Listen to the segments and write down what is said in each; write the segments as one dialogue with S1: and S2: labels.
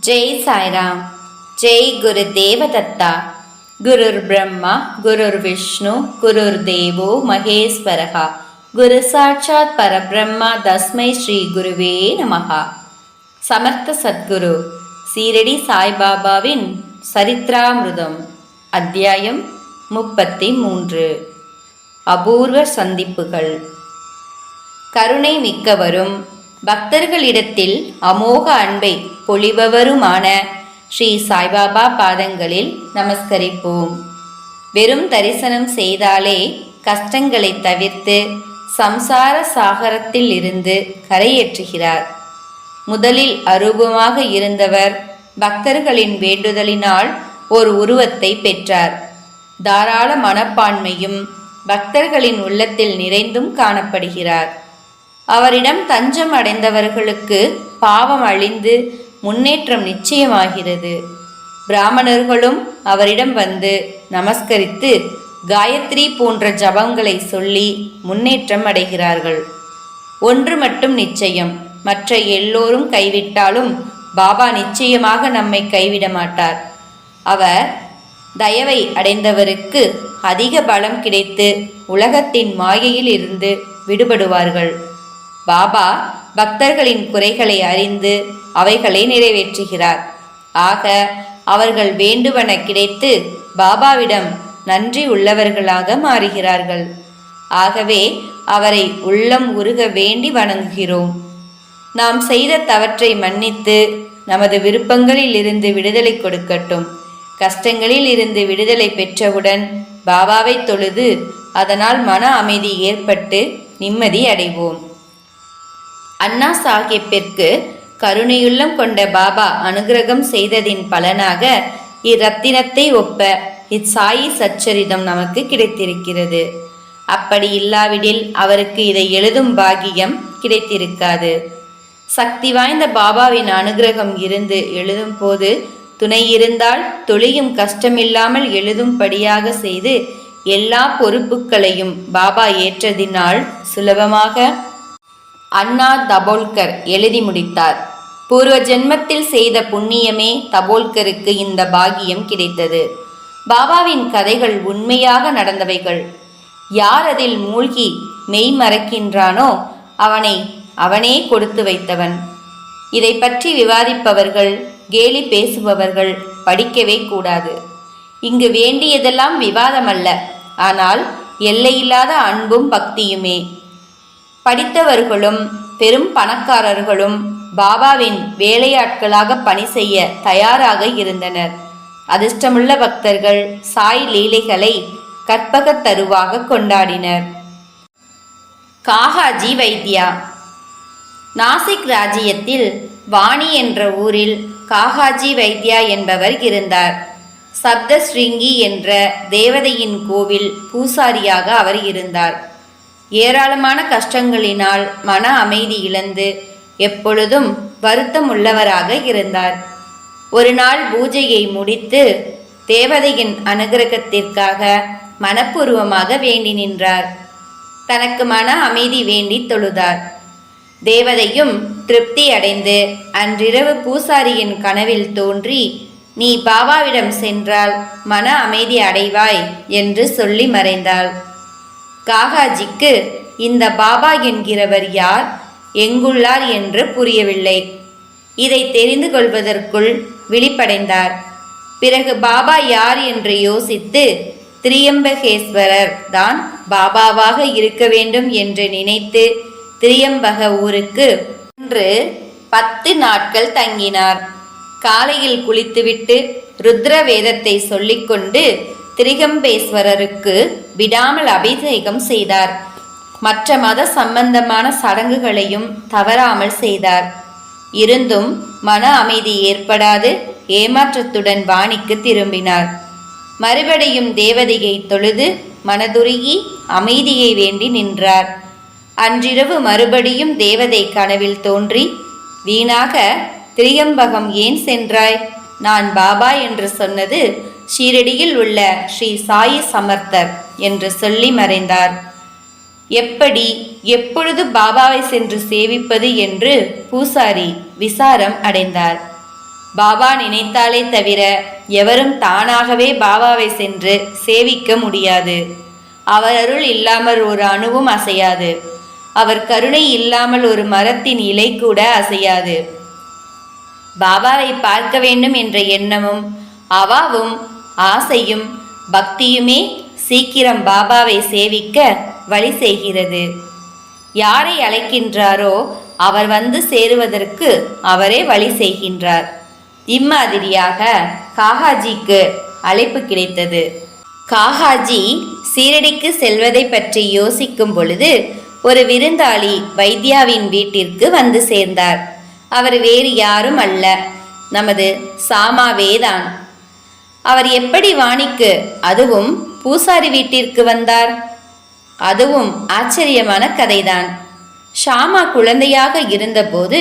S1: ஜெய் சாய்ராம் ஜெய் குரு தேவதத்தா குருர் பிரம்மா குருர் விஷ்ணு குருர் தேவோ மகேஸ்வரகா குரு சாட்சாத் பரபிரம்மா தஸ்மை ஸ்ரீ குருவே நமகா சமர்த்த சத்குரு சீரடி சாய்பாபாவின் சரித்ராமிருதம் அத்தியாயம் முப்பத்தி மூன்று அபூர்வ சந்திப்புகள். கருணை மிக்கவரும் பக்தர்களிடத்தில் அமோக அன்பை பொழிபவருமான ஸ்ரீ சாய்பாபா பாதங்களில் நமஸ்கரிப்போம். வெறும் தரிசனம் செய்தாலே கஷ்டங்களை தவிர்த்து சம்சார சாகரத்தில் இருந்து கரையேற்றுகிறார். முதலில் அரூபமாக இருந்தவர் பக்தர்களின் வேண்டுதலினால் ஒரு உருவத்தை பெற்றார். தாராள மனப்பான்மையும் பக்தர்களின் உள்ளத்தில் நிறைந்தும் காணப்படுகிறார். அவரிடம் தஞ்சம் அடைந்தவர்களுக்கு பாவம் அழிந்து முன்னேற்றம் நிச்சயமாகிறது. பிராமணர்களும் அவரிடம் வந்து நமஸ்கரித்து காயத்ரி போன்ற ஜபங்களை சொல்லி முன்னேற்றம் அடைகிறார்கள். ஒன்று மட்டும் நிச்சயம் மற்ற எல்லோரும் கைவிட்டாலும் பாபா நிச்சயமாக நம்மை கைவிட மாட்டார். அவர் தயவை அடைந்தவருக்கு அதிக பலம் கிடைத்து உலகத்தின் மாயையில் இருந்து விடுபடுவார்கள். பாபா பக்தர்களின் குறைகளை அறிந்து அவைகளை நிறைவேற்றுகிறார். ஆக அவர்கள் வேண்டுவன கிடைத்து பாபாவிடம் நன்றி உள்ளவர்களாக மாறுகிறார்கள். ஆகவே அவரை உள்ளம் உருக வேண்டி வணங்குகிறோம். நாம் செய்த தவற்றை மன்னித்து நமது விருப்பங்களில் இருந்து விடுதலை கொடுக்கட்டும். கஷ்டங்களில் இருந்து விடுதலை பெற்றவுடன் பாபாவை தொழுது அதனால் மன அமைதி ஏற்பட்டு நிம்மதி அடைவோம். அண்ணா சாஹிப்பிற்கு கருணையுள்ளம் கொண்ட பாபா அனுகிரகம் செய்ததின் பலனாக இரத்தினத்தை ஒப்ப இச்சாயி சச்சரிதம் நமக்கு கிடைத்திருக்கிறது. அப்படி இல்லாவிடில் அவருக்கு இதை எழுதும் பாகியம் கிடைத்திருக்காது. சக்தி வாய்ந்த பாபாவின் அனுகிரகம் இருந்து எழுதும் போது துணை இருந்தால் தொழியும் கஷ்டமில்லாமல் எழுதும்படியாக செய்து எல்லா பொறுப்புகளையும் பாபா ஏற்றதினால் சுலபமாக அண்ணா தபோல்கர் எழுதி முடித்தார். பூர்வ ஜென்மத்தில் செய்த புண்ணியமே தபோல்கருக்கு இந்த பாகியம் கிடைத்தது. பாபாவின் கதைகள் உண்மையாக நடந்தவைகள். யார் அதில் மூழ்கி மெய் மறக்கின்றானோ அவனை அவனே கொடுத்து வைத்தவன். இதை பற்றி விவாதிப்பவர்கள் கேலி பேசுபவர்கள் படிக்கவே கூடாது. இங்கு வேண்டியதெல்லாம் விவாதமல்ல. ஆனால் எல்லையில்லாத அன்பும் பக்தியுமே. படித்தவர்களும் பெரும் பணக்காரர்களும் பாபாவின் வேலையாட்களாக பணி செய்ய தயாராக இருந்தனர். அதிர்ஷ்டமுள்ள பக்தர்கள் சாய் லீலைகளை கற்பகத் தருவாக கொண்டாடினர். காகாஜி வைத்தியா. நாசிக் ராஜ்யத்தில் வாணி என்ற ஊரில் காகாஜி வைத்யா என்பவர் இருந்தார். சப்தஸ்ருங்கி என்ற தேவதையின் கோவில் பூசாரியாக அவர் இருந்தார். ஏராளமான கஷ்டங்களினால் மன அமைதி இழந்து எப்பொழுதும் வருத்தம் உள்ளவராக இருந்தார். ஒரு நாள் பூஜையை முடித்து தேவதையின் அனுகிரகத்திற்காக மனப்பூர்வமாக வேண்டி நின்றார். தனக்கு மன அமைதி வேண்டி தொழுதார். தேவதையும் திருப்தி அடைந்து அன்றிரவு பூசாரியின் கனவில் தோன்றி நீ பாபாவிடம் சென்றால் மன அமைதி அடைவாய் என்று சொல்லி மறைந்தாள். காகாஜிக்கு இந்த பாபா என்கிறவர் யார்? எங்குள்ளார் என்று புரியவில்லை. இதை தெரிந்து கொள்வதற்குள் விழிப்படைந்தார். பிறகு பாபா யார் என்று யோசித்து திரியம்பகேஸ்வரர் தான் பாபாவாக இருக்க வேண்டும் என்று நினைத்து திரியம்பக ஊருக்கு இன்று பத்து நாட்கள் தங்கினார். காலையில் குளித்துவிட்டு ருத்ர வேதத்தை சொல்லிக்கொண்டு திரிகம்பேஸ்வரருக்கு விடாமல் அபிஷேகம் செய்தார். மற்ற மத சம்பந்தமான சடங்குகளையும் தவறாமல் செய்தார். இருந்தும் மன அமைதி ஏற்படாது ஏமாற்றத்துடன் வாணிக்கு திரும்பினார். மறுபடியும் தேவதையை தொழுது மனதுருகி அமைதியை வேண்டி நின்றார். அன்றிரவு மறுபடியும் தேவதை கனவில் தோன்றி வீணாக திரியம்பகம் ஏன் சென்றாய்? நான் பாபா என்று சொன்னது ஷீரடியில் உள்ள ஸ்ரீ சாயி சமர்த்தர் என்று சொல்லி மறைந்தார். எப்படி எப்பொழுது பாபாவை சென்று சேவிப்பது என்று பூசாரி விசாரம் அடைந்தார். பாபா நினைத்தாலே தவிர எவரும் தானாகவே பாபாவை சென்று சேவிக்க முடியாது. அவர் அருள் இல்லாமல் ஒரு அணுவும் அசையாது. அவர் கருணை இல்லாமல் ஒரு மரத்தின் இலை கூட அசையாது. பாபாவை பார்க்க வேண்டும் என்ற எண்ணமும் அவாவும் ஆசையும் பக்தியுமே சீக்கிரம் பாபாவை சேவிக்க வழி செய்கிறது. யாரை அழைக்கின்றாரோ அவர் வந்து சேருவதற்கு அவரே வழி செய்கின்றார். இம்மாதிரியாக காகாஜிக்கு அழைப்பு கிடைத்தது. காகாஜி சீரடிக்கு செல்வதை பற்றி யோசிக்கும் பொழுது ஒரு விருந்தாளி வைத்யாவின் வீட்டிற்கு வந்து சேர்ந்தார். அவர் வேறு யாரும் அல்ல. நமது சாமாவேதான் அவர் எப்படி வாணிக்கு அதுவும் பூசாரி வீட்டிற்கு வந்தார்? அதுவும் ஆச்சரியமான கதைதான். ஷாமா குழந்தையாக இருந்தபோது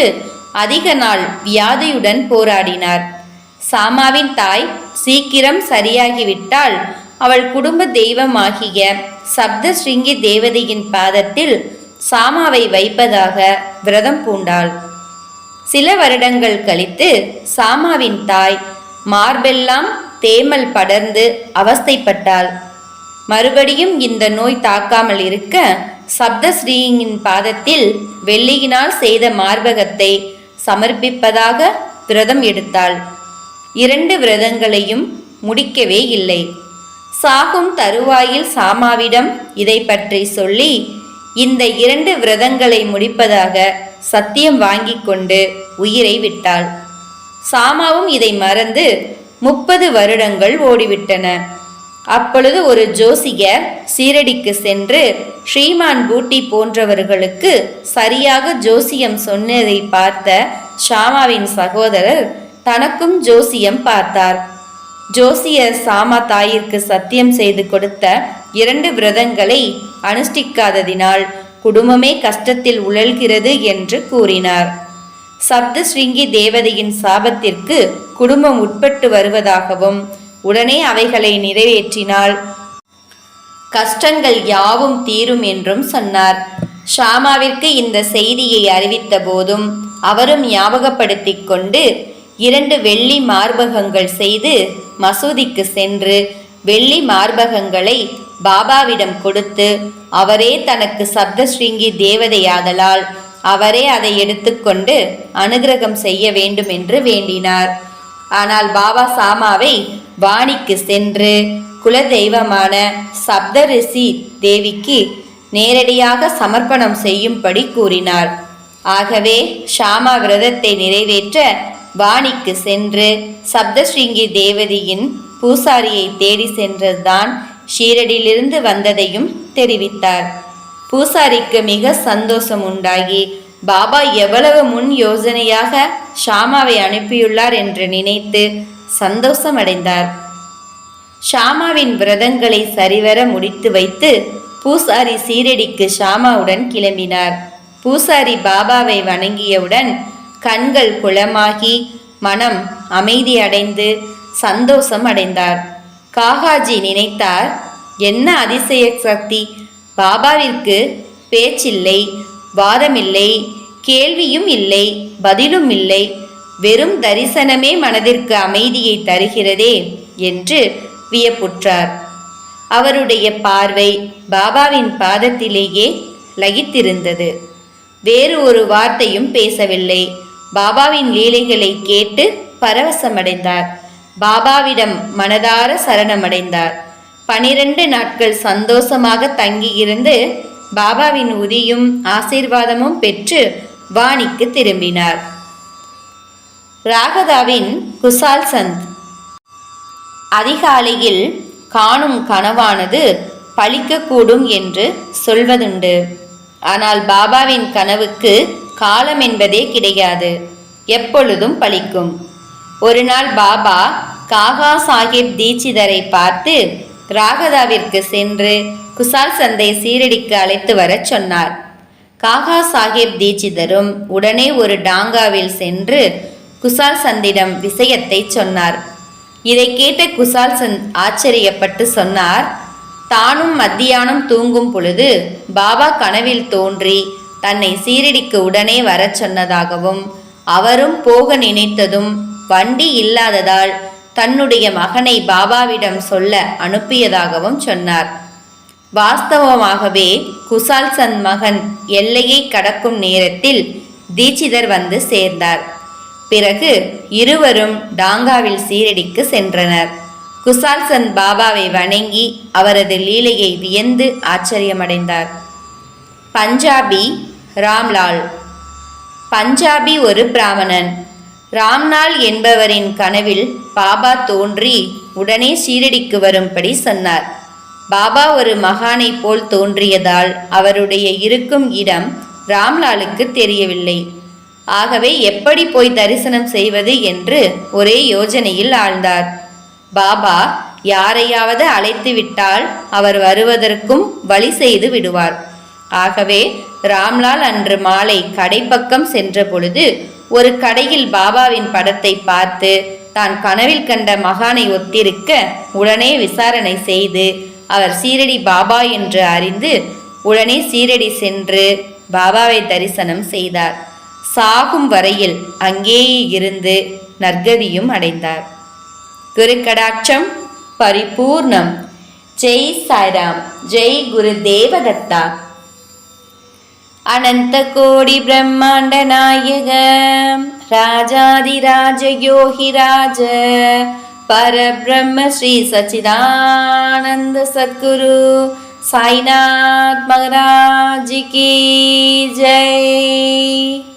S1: அதிக நாள் வியாதியுடன் போராடினார். சாமாவின் தாய் சீக்கிரம் சரியாகிவிட்டால் அவள் குடும்ப தெய்வமாகிய சப்த ஸ்ருங்கி தேவதையின் பாதத்தில் சாமாவை வைப்பதாக விரதம் பூண்டாள். சில வருடங்கள் கழித்து சாமாவின் தாய் மார்பெல்லாம் தேமல் படர்ந்து அவஸ்தைப்பட்டாள். மறுபடியும் இந்த நோய் தாக்காமல் இருக்க சப்தஸ்ரீயின் பாதத்தில் வெள்ளியினால் செய்த மார்பகத்தை சமர்ப்பிப்பதாக விரதம் எடுத்தாள். இரண்டு விரதங்களையும் முடிக்கவே இல்லை. சாகும் தருவாயில் சாமாவிடம் இதை பற்றி சொல்லி இந்த இரண்டு விரதங்களை முடிப்பதாக சத்தியம் வாங்கி கொண்டு உயிரை விட்டாள். சாமாவும் இதை மறந்து முப்பது வருடங்கள் ஓடிவிட்டன. அப்பொழுது ஒரு ஜோசியர் சீரடிக்கு சென்று ஸ்ரீமான் பூட்டி போன்றவர்களுக்கு சரியாக ஜோசியம் சொன்னதை பார்த்த ஷாமாவின் சகோதரர் தனக்கும் ஜோசியம் பார்த்தார். ஜோசியர் சாமா தாயிற்கு சத்தியம் செய்து கொடுத்த இரண்டு விரதங்களை அனுஷ்டிக்காததினால் குடும்பமே கஷ்டத்தில் உழல்கிறது என்று கூறினார். சப்தஸ்ருங்கி தேவதையின் சாபத்திற்கு குடும்பம் உட்பட்டு வருவதாகவும் உடனே அவைகளை நிறைவேற்றினால் கஷ்டங்கள் யாவும் தீரும் என்றும் சொன்னார். ஷாமாவிற்கு இந்த செய்தியை அறிவித்த போதும் அவரும் ஞாபகப்படுத்திக் கொண்டு இரண்டு வெள்ளி மார்பகங்கள் செய்து மசூதிக்கு சென்று வெள்ளி மார்பகங்களை பாபாவிடம் கொடுத்து அவரே தனக்கு சப்தஸ்ரீங்கி தேவதையாதலால் அவரே அதை எடுத்துக்கொண்டு அனுகிரகம் செய்ய வேண்டும் என்று வேண்டினார். ஆனால் பாபா சாமாவை வாணிக்கு சென்று குலதெய்வமான சப்தரிஷி தேவிக்கு நேரடியாக சமர்ப்பணம் செய்யும்படி கூறினார். ஆகவே ஷாமா விரதத்தை நிறைவேற்ற வாணிக்கு சென்று சப்தஸ்ரீங்கி தேவதியின் பூசாரியை தேடி சென்றதுதான் ஷீரடியிலிருந்து வந்ததையும் தெரிவித்தார். பூசாரிக்கு மிக சந்தோஷம் உண்டாகி பாபா எவ்வளவு முன் யோசனையாக ஷாமாவை அனுப்பியுள்ளார் என்று நினைத்து சந்தோஷமடைந்தார். ஷாமாவின் விரதங்களை சரிவர முடித்து வைத்து பூசாரி சீரடிக்கு ஷாமாவுடன் கிளம்பினார். பூசாரி பாபாவை வணங்கியவுடன் கண்கள் குளமாகி மனம் அமைதியடைந்து சந்தோஷம் அடைந்தார் காகாஜி நினைத்தார் என்ன அதிசய சக்தி! பாபாவிற்கு பேச்சில்லை வாதமில்லை கேள்வியும் இல்லை பதிலும் இல்லை வெறும் தரிசனமே மனதிற்கு அமைதியை தருகிறதே என்று வியப்புற்றார். அவருடைய பார்வை பாபாவின் பாதத்திலேயே லகித்திருந்தது வேறு ஒரு வார்த்தையும் பேசவில்லை. பாபாவின் லீலைகளை கேட்டு பரவசமடைந்தார். பாபாவிடம் மனதார சரணமடைந்தார். பனிரெண்டு நாட்கள் சந்தோஷமாக தங்கியிருந்து பாபாவின் உதியும் ஆசீர்வாதமும் பெற்று வாணிக்கு திரும்பினார். ராகதாவின் குசால் சந்த். அதிகாலையில் காணும் கனவானது பழிக்கக்கூடும் என்று சொல்வதுண்டு. ஆனால் பாபாவின் கனவுக்கு காலம் என்பதே கிடையாது. எப்பொழுதும் பழிக்கும். ஒரு நாள் பாபா காகா சாஹிப் தீட்சிதரை பார்த்து ராகதாவிற்கு சென்று குசால் சந்தை சீரடிக்கு அழைத்து வரச் சொன்னார். காகா சாஹிப் தீட்சிதரும் உடனே ஒரு டாங்காவில் சென்று குசால் சந்திடம் விஷயத்தை சொன்னார். இதை கேட்ட குசால் சந்த் ஆச்சரியப்பட்டு சொன்னார் தானும் மத்தியானம் தூங்கும் பொழுது பாபா கனவில் தோன்றி தன்னை சீரடிக்கு உடனே வரச் சொன்னதாகவும் அவரும் போக நினைத்ததும் வண்டி இல்லாததால் தன்னுடைய மகனை பாபாவிடம் சொல்ல அனுப்பியதாகவும் சொன்னார். வாஸ்தவமாகவே குசால் சந்த் மகன் எல்லையை கடக்கும் நேரத்தில் தீட்சிதர் வந்து சேர்ந்தார். பிறகு இருவரும் டாங்காவில் சீரடிக்கு சென்றனர். குசால் சந்த் பாபாவை வணங்கி அவரது லீலையை வியந்து ஆச்சரியமடைந்தார். பஞ்சாபி ராம்லால். பஞ்சாபி ஒரு பிராமணன். ராம்லால் என்பவரின் கனவில் பாபா தோன்றி உடனே ஷீரடிக்கு வரும்படி சொன்னார். பாபா ஒரு மகானை போல் தோன்றியதால் அவருடைய இருக்கும் இடம் ராம்லாலுக்கு தெரியவில்லை. ஆகவே எப்படி போய் தரிசனம் செய்வது என்று ஒரே யோஜனையில் ஆழ்ந்தார். பாபா யாரையாவது அழைத்து விட்டால் அவர் வருவதற்கும் வழி செய்து விடுவார். ஆகவே ராம்லால் அன்று மாலை கடைப்பக்கம் சென்ற பொழுது ஒரு கடையில் பாபாவின் படத்தை பார்த்து தான் கனவில் கண்ட மகானை ஒத்திருக்க உடனே விசாரணை செய்து அவர் சீரடி பாபா என்று அறிந்து உடனே சீரடி சென்று பாபாவை தரிசனம் செய்தார். சாகும் வரையில் அங்கேயே இருந்து நற்கதியும் அடைந்தார். குருக்கடாட்சம் பரிபூர்ணம். ஜெய் சாய்ராம். ஜெய் குரு தேவதத்தா अनन्तकोडिब्रह्माण्ड नायग राजाधिराज राज परब्रह्म श्री सचिदानन्द सद्गुरु महाराज की जय।